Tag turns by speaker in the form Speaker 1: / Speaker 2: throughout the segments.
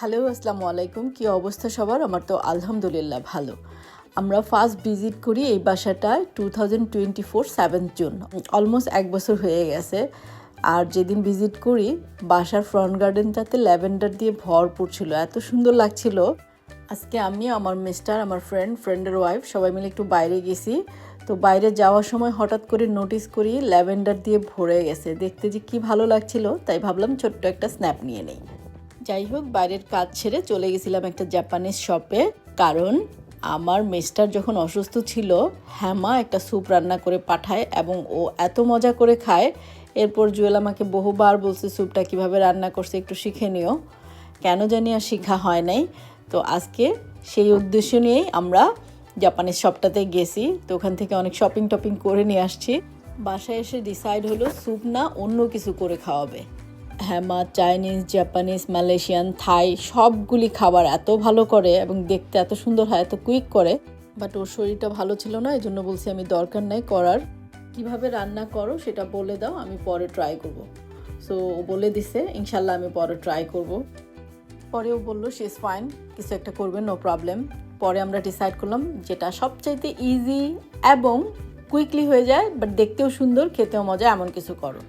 Speaker 1: Hello, আসসালামু আলাইকুম। কি অবস্থা সবার? আমার তো আলহামদুলিল্লাহ ভালো। আমরা ফার্স্ট ভিজিট করি এই বাসাটায় two thousand twenty four seventh June almost এক বছর হয়ে গেছে। আর যেদিন ভিজিট করি, বাসার ফ্রন্ট গার্ডেনটাতে ল্যাভেন্ডার দিয়ে ভরপুর ছিল। এত সুন্দর লাগছিল। আজকে আমি, আমার মিস্টার আমার ফ্রেন্ড ফ্রেন্ডের ওয়াইফ সবাই মিলে একটু বাইরে গেছি। তো বাইরে যাওয়ার সময় হঠাৎ করে নোটিস করি ল্যাভেন্ডার দিয়ে ভরে গেছে। দেখতে যে কি ভালো লাগছিল, তাই ভাবলাম ছোট্ট একটা স্ন্যাপ নিয়ে নেই। যাই হোক, বাইরের কাজ ছেড়ে চলে গেছিলাম একটা জাপানিজ শপে কারণ আমার মেস্টার যখন অসুস্থ ছিল, হ্যামা একটা স্যুপ রান্না করে পাঠায় এবং ও এত মজা করে খায়। এরপর জুয়েল আমাকে বহুবার বলছে স্যুপটা কীভাবে রান্না করছে একটু শিখে নিও। কেন জানি আর শেখা হয় নাই। তো আজকে সেই উদ্দেশ্য নিয়েই আমরা জাপানিজ শপটাতে গেছি। তো ওখান থেকে অনেক শপিং টপিং করে নিয়ে আসছি। বাসায় এসে ডিসাইড হলো স্যুপ না অন্য কিছু করে খাওয়াবে। হ্যামা, চাইনিজ, জাপানিজ, মালয়েশিয়ান, থাই, সবগুলি খাবার এত ভালো করে এবং দেখতে এত সুন্দর হয়, এত কুইক করে। বাট ওর শরীরটা ভালো ছিল না এই জন্য বলছি আমি দরকার নাই করার। কীভাবে রান্না করো সেটা বলে দাও, আমি পরে ট্রাই করব। সো ও বলে দিছে ইনশাল্লাহ আমি পরে ট্রাই করব। পরেও বলল সে ফাইন কিছু একটা করবে নো প্রবলেম পরে আমরা ডিসাইড করলাম যেটা সবচাইতে ইজি এবং কুইকলি হয়ে যায় বাট দেখতেও সুন্দর, খেতেও মজা, এমন কিছু করো।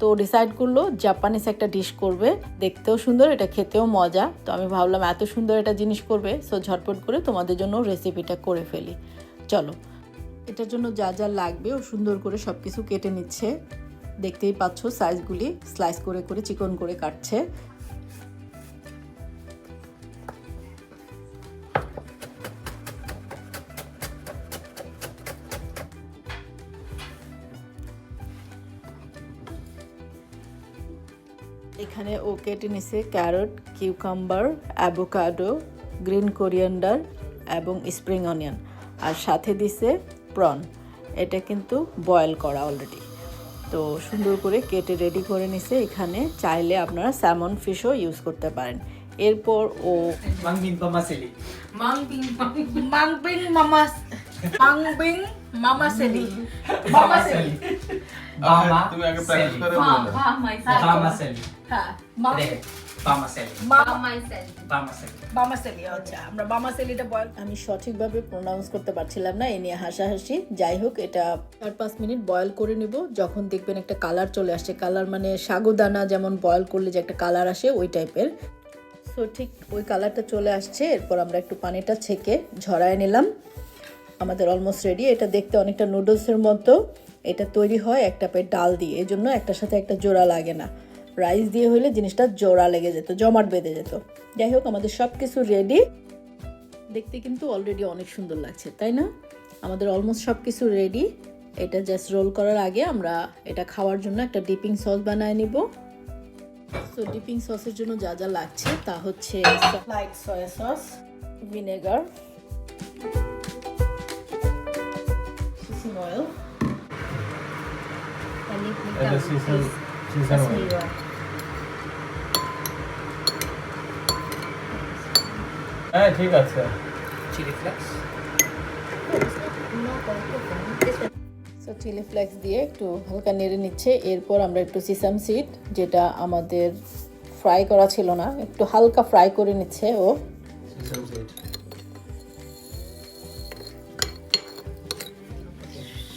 Speaker 1: তো ডিসাইড করল জাপানিস একটা ডিশ করবে। দেখতেও সুন্দর, এটা খেতেও মজা। তো আমি ভাবলাম এত সুন্দর একটা জিনিস করবে সো ঝটপট করে তোমাদের জন্য রেসিপিটা করে ফেলি। চলো। এটার জন্য যা যা লাগবে, ও সুন্দর করে সব কিছু কেটে নিচ্ছে। দেখতেই পাচ্ছ সাইজগুলি স্লাইস করে করে, চিকন করে কাটছে। এখানে ও কেটে নিছে carrot cucumber avocado green coriander এবং স্প্রিং অনিয়ন আর সাথে দিছে প্রন এটা কিন্তু বয়েল করা অলরেডি তো সুন্দর করে কেটে রেডি করে নিছে এখানে চাইলে আপনারা স্যামন ফিশও ইউজ করতে পারেন এরপর ও
Speaker 2: Pamasili.
Speaker 3: Mangbing, mangbing.
Speaker 1: মাংবিং মামাস মাংবিং মামাসেলি
Speaker 2: Pamasili.
Speaker 4: তুমি আগে প্র্যাকটিস করে
Speaker 1: আচ্ছা আমরা আমি সঠিকভাবে প্রোনাউন্স করতে পারছিলাম না এ নিয়ে হাসাহাসি। যাই হোক এটা চার পাঁচ মিনিট বয়েল করে নিব। যখন দেখবেন একটা কালার চলে আসছে কালার মানে সাগুদানা যেমন বয়েল করলে যে একটা কালার আসে ওই টাইপের সো ঠিক ওই কালারটা চলে আসছে এরপর আমরা একটু পানিটা ছেঁকে ঝরায় নিলাম। আমাদের অলমোস্ট রেডি এটা দেখতে অনেকটা নুডলসের মতো। এটা তৈরি হয় একটা পেট ডাল দিয়ে এই জন্য একটার সাথে একটা জোড়া লাগে না। রাইস দিয়ে হলে জিনিসটা জোড়া লেগে যেত, জমাট বেঁধে যেত। যাই হোক, আমাদের সব কিছু রেডি দেখতে কিন্তু অলরেডি অনেক সুন্দর লাগছে, তাই না? আমাদের অলমোস্ট সব কিছু রেডি এটা জাস্ট রোল করার আগে আমরা এটা খাওয়ার জন্য একটা ডিপিং সস বানায় নিব। সো ডিপিং সসের জন্য যা যা লাগছে তা হচ্ছে লাইট সয়া সস ভিনেগার
Speaker 4: এটা সিজন সিজন. হ্যাঁ ঠিক আছে
Speaker 2: Chili flakes.
Speaker 1: So chili flakes দিয়ে একটু হালকা নেড়ে নিচ্ছে এরপর আমরা একটু সিসাম সিড যেটা আমাদের ফ্রাই করা ছিল না একটু হালকা ফ্রাই করে নিচ্ছে ও.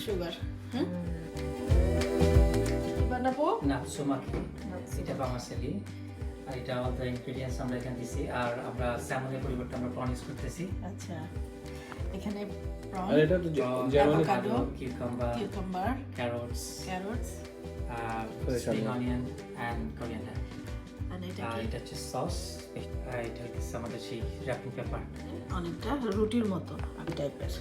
Speaker 1: সুগার
Speaker 2: না সুমাকি এটা পামাসেলি আর এটা অল দ্য ইনগ্রেডিয়েন্টস আমরা এখানে দিছি। আর আমরা স্যামনের পরিবর্তে আমরা প্রন ইউজ করতেছি।
Speaker 1: আচ্ছা। এখানে প্রন
Speaker 4: আর এটা তো যেমন
Speaker 1: Avocado.
Speaker 2: Cucumber
Speaker 1: cucumber
Speaker 2: carrots
Speaker 1: carrots
Speaker 2: spring onion and coriander
Speaker 1: এটা
Speaker 2: আর
Speaker 1: কি?
Speaker 2: এটা হচ্ছে সস এটা হচ্ছে আমাদের সেই র্যাপিং পেপার
Speaker 1: অনেকটা রুটির মতো আমি টাইপের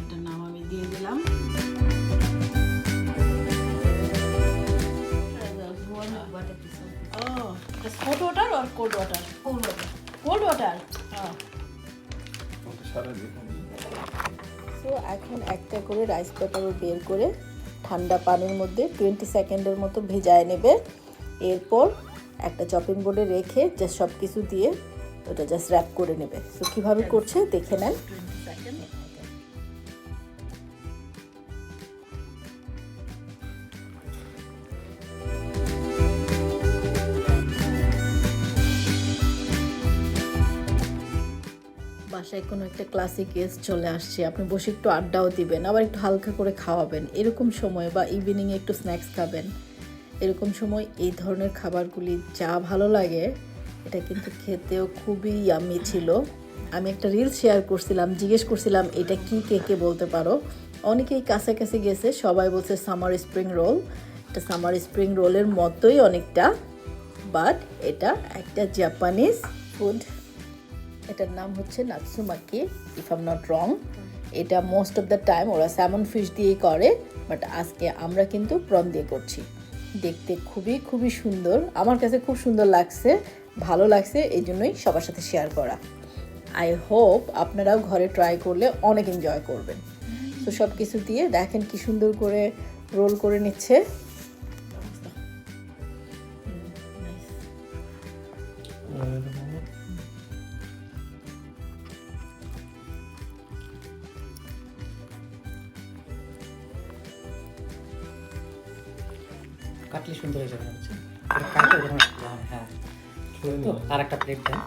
Speaker 1: এটার নাম আমি দিয়ে দিলাম। Water or cold water?
Speaker 3: Cold water.
Speaker 1: Cold water. Oh.
Speaker 4: সারা দেখুন
Speaker 1: সো এখন একটা করে রাইস পেপারও বের করে ঠান্ডা পানির মধ্যে টোয়েন্টি সেকেন্ডের মতো ভেজায় নেবে এরপর একটা চপিং বোর্ডে রেখে জাস্ট সব কিছু দিয়ে ওটা জাস্ট র্যাপ করে নেবে সো কীভাবে করছে দেখে নেন বাসায় কোনো একটা ক্লাসিক গেস্ট চলে আসছে, আপনি বসে একটু আড্ডাও দিবেন, আবার একটু হালকা করে খাওয়াবেন। এরকম সময় বা ইভিনিংয়ে একটু স্ন্যাক্স খাবেন। এরকম সময় এই ধরনের খাবারগুলি যা ভালো লাগে, এটা কিন্তু খেতেও খুবই ইয়ামি ছিল। আমি একটা রিল শেয়ার করছিলাম, জিজ্ঞেস করছিলাম, এটা কি, কে কে বলতে পারো? অনেকেই কাছাকাছি গেছে, সবাই বলছে সামার স্প্রিং রোল এটা সামার স্প্রিং রোলের মতোই অনেকটা বাট এটা একটা জাপানিজ ফুড এটার নাম হচ্ছে নাৎসুমাকি ইফ আম নট রং এটা মোস্ট অফ দ্য টাইম ওরা স্যামন ফিশ দিয়েই করে বাট আজকে আমরা কিন্তু প্রন দিয়ে করছি। দেখতে খুবই খুবই সুন্দর। আমার কাছে খুব সুন্দর লাগছে, ভালো লাগছে, এই জন্যই সবার সাথে শেয়ার করা। আই হোপ আপনারাও ঘরে ট্রাই করলে অনেক এনজয় করবেন। তো সব কিছু দিয়ে দেখেন কি সুন্দর করে রোল করে নিচ্ছে।
Speaker 2: কাটলে সুন্দর হয়ে যাবে হচ্ছে কাটলে ওরকম হ্যাঁ তো আর একটা প্লেট দেন।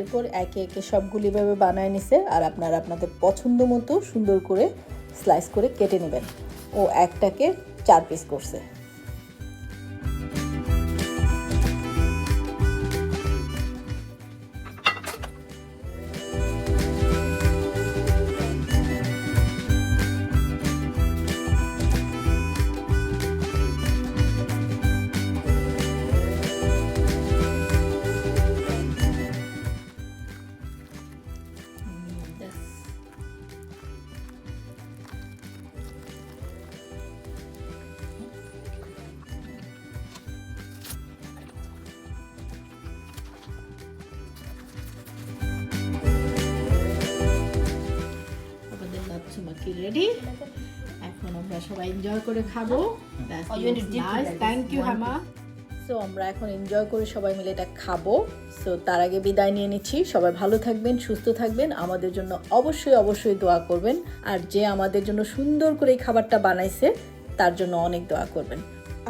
Speaker 1: এরপর একে একে সবগুলি ভাবে বানায় নিছে আর আপনারা আপনাদের পছন্দ মতো সুন্দর করে স্লাইস করে কেটে নেবেন। ও একটাকে চার পিস করছে। রেডি এখন আমরা সবাই এনজয় করে খাব। থ্যাংক ইউ হামা সো আমরা এখন এনজয় করে সবাই মিলে এটা খাব। সো তার আগে বিদায় নিয়ে নিচ্ছি। সবাই ভালো থাকবেন সুস্থ থাকবেন। আমাদের জন্য অবশ্যই অবশ্যই দোয়া করবেন। আর যে আমাদের জন্য সুন্দর করে এই খাবারটা বানাইছে তার জন্য অনেক দোয়া করবেন।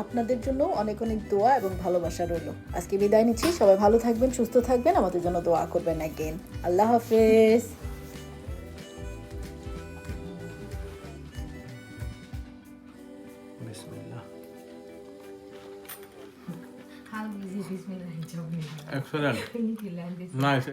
Speaker 1: আপনাদের জন্য অনেক অনেক দোয়া এবং ভালোবাসা রইল। আজকে বিদায় নিচ্ছি। সবাই ভালো থাকবেন সুস্থ থাকবেন। আমাদের জন্য দোয়া করবেন অ্যাগেন আল্লাহ হাফেজ।
Speaker 4: Nice.